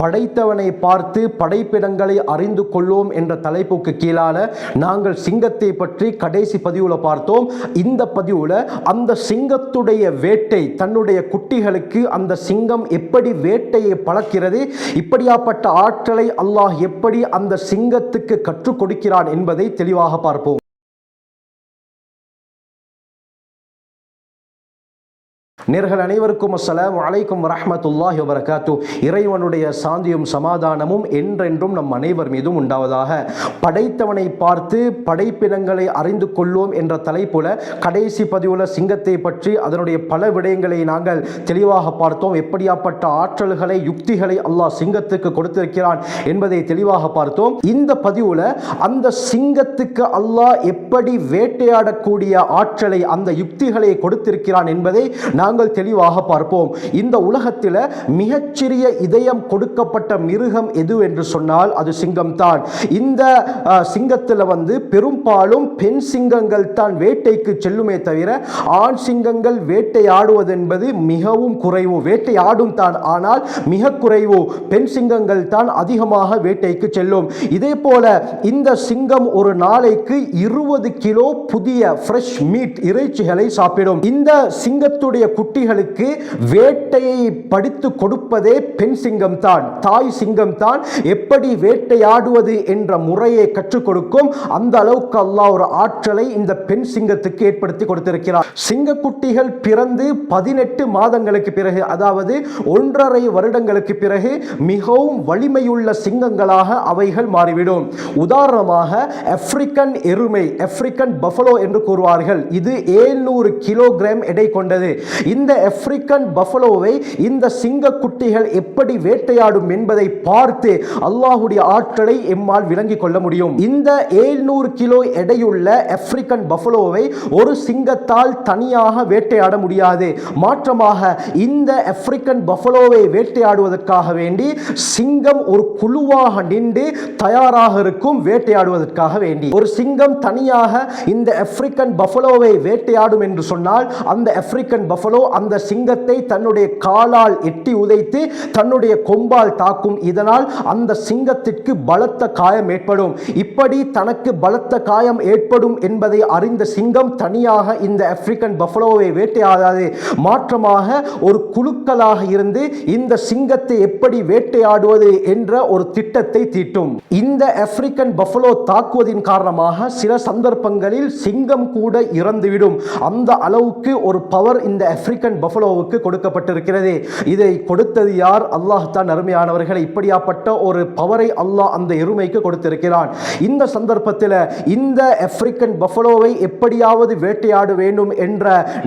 படைத்தவனை பார்த்து படைப்பிடங்களை அறிந்து கொள்வோம் என்ற தலைப்புக்கு கீழான நாங்கள் சிங்கத்தை பற்றி கடைசி பதிவுல பார்த்தோம். இந்த பதிவுல அந்த சிங்கத்துடைய வேட்டை தன்னுடைய குட்டிகளுக்கு அந்த சிங்கம் எப்படி வேட்டையை பழக்கிறது இப்படியாப்பட்ட ஆற்றலை அல்லாஹ் எப்படி அந்த சிங்கத்துக்கு கற்றுக் கொடுக்கிறான் என்பதை தெளிவாக பார்ப்போம். நேர்கள் அனைவருக்கும் அஸ்லாம் வலைக்கும் வரஹ்மத்துல்லாஹி வரகாத்து இறைவனுடைய சாந்தியும் சமாதானமும் என்றென்றும் நம் அனைவர் மீதும் உண்டாவதாக. படைத்தவனை பார்த்து படைப்பினங்களை அறிந்து கொள்வோம் என்ற தலைப்புல கடைசி பதிவுல சிங்கத்தை பற்றி அதனுடைய பல விடயங்களை நாங்கள் தெளிவாக பார்த்தோம். எப்படியாப்பட்ட ஆற்றல்களை யுக்திகளை அல்லாஹ் சிங்கத்துக்கு கொடுத்திருக்கிறான் என்பதை தெளிவாக பார்த்தோம். இந்த பதிவுல அந்த சிங்கத்துக்கு அல்லாஹ் எப்படி வேட்டையாடக்கூடிய ஆற்றலை அந்த யுக்திகளை கொடுத்திருக்கிறான் என்பதை நாங்கள் தெளிவாக பார்ப்போம். இந்த உலகத்தில் மிகச்சிறிய இதயம் கொடுக்கப்பட்ட மிருகம் எது என்று சொன்னால் அது சிங்கம் தான் இந்த சிங்கத்தில் வந்து பெரும்பாலும் பெண் சிங்கங்கள் தான் வேட்டைக்கு செல்லுமே தவிர ஆண் சிங்கங்கள் வேட்டையாடுவது என்பது மிகவும் குறைவு. வேட்டையாடும் தான் ஆனால் மிக குறைவு. பெண் சிங்கங்கள் தான் அதிகமாக வேட்டைக்கு செல்லும். இதே போல இந்த சிங்கம் ஒரு நாளைக்கு இருபது கிலோ புதிய ஃப்ரெஷ் மீட் இறைச்சிகளை சாப்பிடும். இந்த சிங்கத்துடைய குட்டிகளுக்கு வேட்டையை படித்து கொடுப்பதே பெண் சிங்கம் தான் தாய் சிங்கம் தான் எப்படி வேட்டையாடுவது என்ற முறையை கற்றுக் கொடுக்கும் அந்த அளவுக்கு அல்லாஹ் ஒரு ஆற்றலை இந்த பெண் சிங்கத்துக்கு ஏற்படுத்தி கொடுத்திருக்கிறார். சிங்கக்குட்டிகள் பிறந்து பதினெட்டு மாதங்களுக்கு பிறகு அதாவது ஒன்றரை வருடங்களுக்கு பிறகு மிகவும் வலிமையுள்ள சிங்கங்களாக அவைகள் மாறிவிடும். உதாரணமாக ஆப்பிரிக்கன் எருமை ஆப்பிரிக்கன் பஃபலோ என்று கூறுவார்கள். இது ஏழ்நூறு கிலோகிராம் எடை கொண்டது. இந்த ஆப்பிரிக்கன் பஃபலோவை இந்த சிங்க குட்டிகள் எப்படி வேட்டையாடும் என்பதை பார்த்து அல்லாஹுடைய ஆற்றலை எம்மால் விளங்கிக் கொள்ள முடியும். இந்த ஏழ்நூறு கிலோ எடையுள்ள ஆப்பிரிக்கன் பஃபலோவை ஒரு சிங்கத்தால் தனியாக வேட்டையாட முடியாது. மாற்றமாக இந்த ஆப்பிரிக்கன் பஃபலோவை வேட்டையாடுவதற்காக வேண்டி சிங்கம் ஒரு குழுவாக நின்று தயாராக இருக்கும் வேட்டையாடுவதற்காக வேண்டி. ஒரு சிங்கம் தனியாக இந்த ஆப்பிரிக்கன் பஃபலோவை வேட்டையாடும் என்று சொன்னால் அந்த ஆப்பிரிக்கன் பஃபலோ அந்த சிங்கத்தை தன்னுடைய காலால் எட்டி உதைத்து தன்னுடைய கொம்பால் தாக்கும். இதனால் அந்த சிங்கத்திற்கு பலத்த காயம் ஏற்படும். இப்படி தனக்கு பலத்த காயம் ஏற்படும் என்பதை அறிந்த சிங்கம் தனியாக இந்த ஆப்பிரிக்கன் பஃபலோவை வேட்டையாடாது. மாற்றமாக ஒரு குழுக்களாக இருந்து இந்த சிங்கத்தை எப்படி வேட்டையாடுவது என்ற ஒரு திட்டத்தை தீட்டும். இந்த ஆப்பிரிக்கன் பஃபலோ தாக்குவதின் காரணமாக சில சந்தர்ப்பங்களில் சிங்கம் கூட இறந்துவிடும். அந்த அளவுக்கு ஒரு பவர் இந்த ஆப்பிரிக்கன் பஃபலோவுக்கு கொடுக்கப்பட்டிருக்கிறது. இதை கொடுத்தது யார்? அல்லாஹ் தான் அருமையானவர்களை. இப்படியாப்பட்ட ஒரு பவரை அல்லாஹ் அந்த எருமைக்கு கொடுத்திருக்கிறான். இந்த சந்தர்ப்பத்தில் இந்த ஆப்பிரிக்கன் பஃபலோவை எப்படியாவது வேட்டையாட வேண்டும் என்ற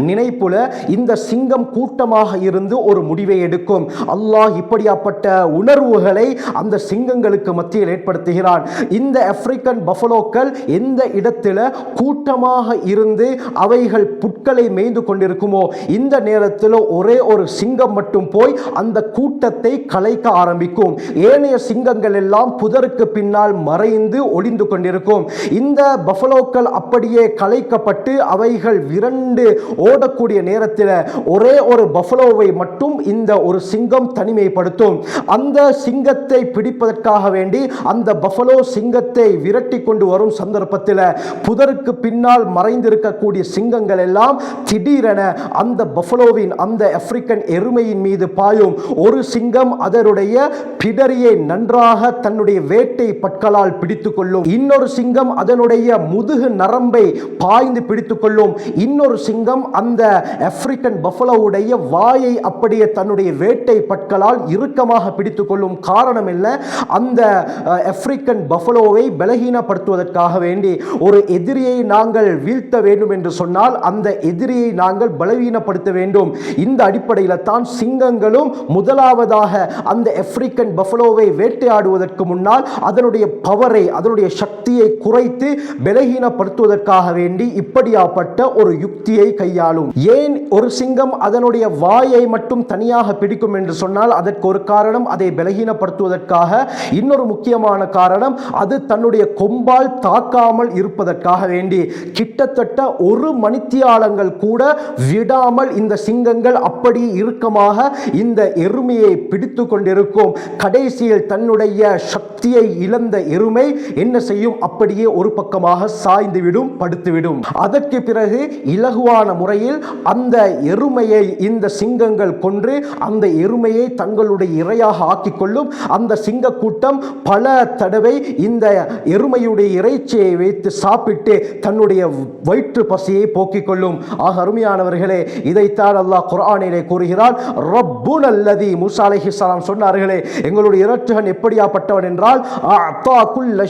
நினைப்புல இந்த சிங்கம் கூட்டமாக இருந்து ஒரு முடிவை எடுக்கும். அல்லாஹ் இப்படியாப்பட்ட உணர்வுகளை அந்த சிங்கங்களுக்கு மத்தியில் ஏற்படுத்துகிறான். இந்த ஆப்பிரிக்கன் பஃபலோக்கள் எந்த இடத்துல கூட்டமாக இருந்து அவைகள் புட்களை மேய்ந்து கொண்டிருக்குமோ இந்த நேரத்தில் ஒரே ஒரு சிங்கம் மட்டும் போய் அந்த கூட்டத்தை கலைக்க ஆரம்பிக்கும். ஏனைய சிங்கங்கள் எல்லாம் புதருக்கு பின்னால் மறைந்து ஒளிந்து கொண்டிருக்கும். இந்த பஃபலோக்கள் அப்படியே கலைக்கப்பட்டு அவைகள் விரண்டு ஓடக்கூடிய நேரத்தில் ஒரே ஒரு பஃபலோவை மட்டும் இந்த ஒரு சிங்கம் தனிமைப்படுத்தும். அந்த சிங்கத்தை பிடிப்பதற்காக வேண்டி அந்த பஃபலோ சிங்கத்தை விரட்டி கொண்டு வரும் சந்தர்ப்பத்தில் புதருக்கு பின்னால் மறைந்திருக்கக்கூடிய சிங்கங்கள் எல்லாம் திடீரென அந்த பஃபலோவின் அந்த ஆப்பிரிக்கன் எருமையின் மீது பாயும் ஒரு சிங்கம் அதனுடைய பிடரியை நன்றாக தன்னுடைய வேட்டை பற்களால் பிடித்துக்கொள்ளும். இன்னொரு சிங்கம் அதனுடைய முதுகு நரம்பை பாய்ந்து பிடித்துக்கொள்ளும். இன்னொரு சிங்கம் அந்த ஆப்பிரிக்கன் பஃபலோவுடைய வாயை அப்படியே தன்னுடைய வேட்டை பற்களால் இறுக்கமாக பிடித்துக்கொள்ளும். காரணம் இல்லை அந்த ஆப்பிரிக்கன் பஃபலோவை பலகீனப்படுத்துவதற்காக வேண்டி ஒரு எதிரியை நாங்கள் வீழ்த்த வேண்டும் என்று சொன்னால் அந்த எதிரியை நாங்கள் பலவீனப்படுத்த வேண்டும். இந்த அடிப்படையில் தான் சிங்கங்களும் முதலாவதாக அந்த ஆப்பிரிக்கன் பஃபலோவை வேட்டையாடுவதற்கு முன்னால் அதனுடைய பவரை அதனுடைய சக்தியை குறைத்து பலகீனப்படுத்துவதற்காக வேண்டி இப்படியாப்பட்ட ஒரு யுக்தியை கையாளும். ஏன் ஒரு சிங்கம் அதனுடைய வாயை மட்டும் தனியாக பிடிக்கும் என்று சொன்னால் அதற்கு ஒரு காரணம் அதை பலகீனப்படுத்துவதற்காக. இன்னொரு முக்கியமான காரணம் அது தன்னுடைய கொம்பால் தாக்காமல் இருப்பதற்காக வேண்டி. கிட்டத்தட்ட ஒரு மணித்தியாலங்கள் கூட விடாமல் இந்த சிங்கங்கள் அப்படி இறுக்கமாக இந்த எருமையை பிடித்து கொண்டிருக்கும். கடைசியில் தன்னுடைய சக்தியை இழந்த எருமை என்ன செய்யும்? அப்படியே ஒரு பக்கமாக சாய்ந்துவிடும் படுத்துவிடும். அதற்கு பிறகு இலகுவான முறையில் அந்த எருமையை இந்த சிங்கங்கள் கொன்று அந்த எருமையை தங்களுடைய இரையாக ஆக்கிக் கொள்ளும் அந்த சிங்க கூட்டம் பல தடவை இந்த எருமையுடைய இறைச்சியை வைத்து சாப்பிட்டு தன்னுடைய வயிற்று பசியை போக்கிக் கொள்ளும் ஆக அருமையானவர்களே இதைத்தான் அல்லாஹ் குரானிலே கூறுகிறான் ரப்புன் அல்லதி மூசா அலைஹிஸ்ஸலாம் சொன்னார்களே எங்களுடைய இரட்சகன் எப்படியாப்பட்டவன் என்றால் அஅதா குல்ல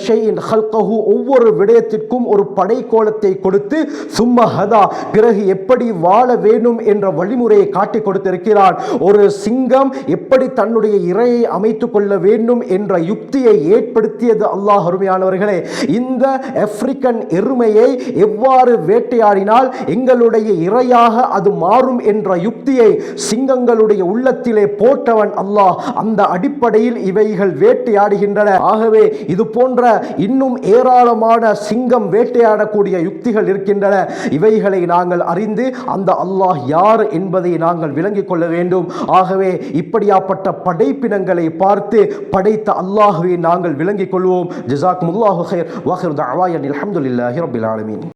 ஹல்கஹு. ஒவ்வொரு விடயத்திற்கும் ஒரு படைக்கோலத்தை கொடுத்து சும்ம ஹதா. பிறகு எப்படி வாழ வேண்டும் என்ற வழிமுறையை காட்டி கொடுத்திருக்கிறான். ஒரு சிங்கம் எப்படி தன்னுடைய இறையை அமைத்துக் கொள்ள வேண்டும் என்ற யுக்தியை ஏற்படுத்தியது அல்லாஹ் அருமையானவர்களே. இந்த ஆப்பிரிக்கன் எருமையை எவ்வாறு வேட்டையாடினால் எங்களுடைய இறையாக அது மாறும் என்ற யுக்தியை சிங்கங்களுடைய உள்ளத்திலே போட்டவன் அல்லாஹ். அந்த அடிப்படையில் இவைகள் வேட்டையாடுகின்றன. ஆகவே இது போன்ற இன்னும் ஏராளமான சிங்கம் வேட்டையாடக்கூடிய யுக்திகள் இருக்கின்றன. இவைகளை நாங்கள் அறிந்து அந்த அல்லாஹ் யார் என்பதை நாங்கள் விளங்கிக் கொள்ள வேண்டும். ஆகவே இப்படியாப்பட்ட படைப்பினங்களை பார்த்து படைத்த அல்லாஹுவை நாங்கள் விளங்கிக் கொள்வோம். ஜிசாக் முல்லாஹு ஹைர் வாஹிர் தாவாயன் அலமதுல்லாஹி ரபில் ஆலமீன்.